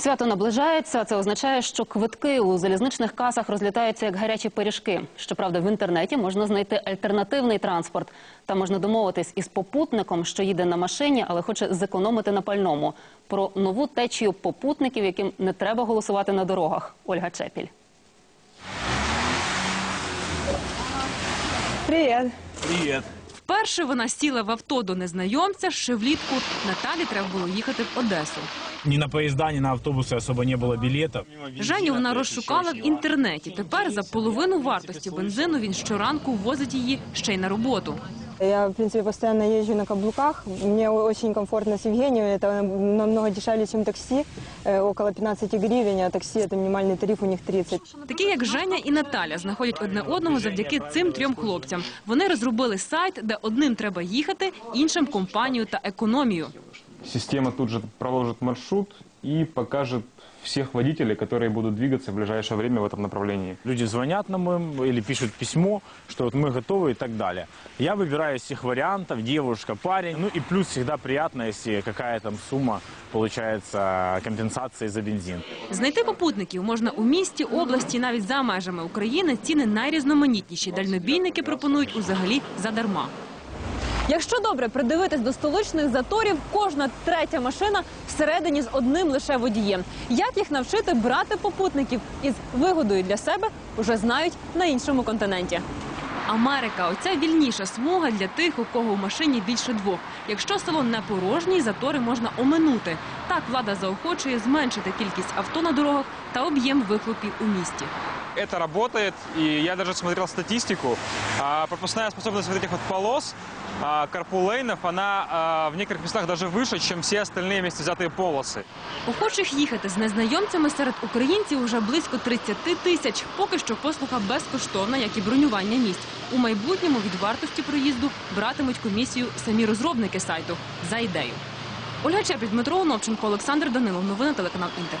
Свято наближається. Це означає, що квитки у залізничних касах розлітаються як гарячі пиріжки. Щоправда, в інтернеті можна знайти альтернативний транспорт. Там можна домовитись із попутником, що їде на машині, але хоче зекономити на пальному. Про нову течію попутників, яким не треба голосувати на дорогах. Ольга Чепіль. Привет. Привет. Вперше вона сіла в авто до незнайомця ще влітку. Наталі треба було їхати в Одесу. Ні на поїзда, ні на автобуси особо не було билетов. Женю вона розшукала в інтернеті. Тепер за половину вартості бензину він щоранку возить її ще й на роботу. Я, в принципе, постоянно езжу на каблуках. Мне очень комфортно с Евгением. Это намного дешевле, чем такси. Э, около 15 гривен, а такси это минимальный тариф у них 30. Такі як Женя і Наталя знаходять одне одного завдяки цим трьом хлопцям. Вони розробили сайт, де одним треба їхати, іншим компанію та економію. Система тут же проложит маршрут и покажет всех водителей, которые будут двигаться в ближайшее время в этом направлении. Люди звонят нам им или пишут письмо, что вот мы готовы и так далее. Я выбираю из всех вариантов, девушка, парень. Ну и плюс всегда приятно, если какая там сумма получается компенсации за бензин. Знайти попутників можна у місті, області, навіть за межами України. Ціни найрізноманітніші. Дальнобійники пропонують узагалі задарма. Якщо добре придивитись до столичних заторів, кожна третя машина всередині з одним лише водієм. Як їх навчити брати попутників із вигодою для себе, уже знають на іншому континенті. Америка оця вільніша смуга для тих, у кого в машині більше двох. Якщо салон не порожній, затори можна оминути. Так влада заохочує зменшити кількість авто на дорогах та об'єм вихлопів у місті это работает, и я даже смотрел статистику. А, пропускная способность вот этих вот полос, а, карпулейнов, она а, в некоторых местах даже выше, чем все остальные вместе взятые полосы. Охочих їхати з незнайомцями серед українців вже близько 30 тисяч. Поки що послуга безкоштовна, як і бронювання місць. У майбутньому від вартості проїзду братимуть комісію самі розробники сайту за ідею. Ольга Чепіль, Дмитро Оновченко, Олександр Данилов. Новини телеканал Інтер.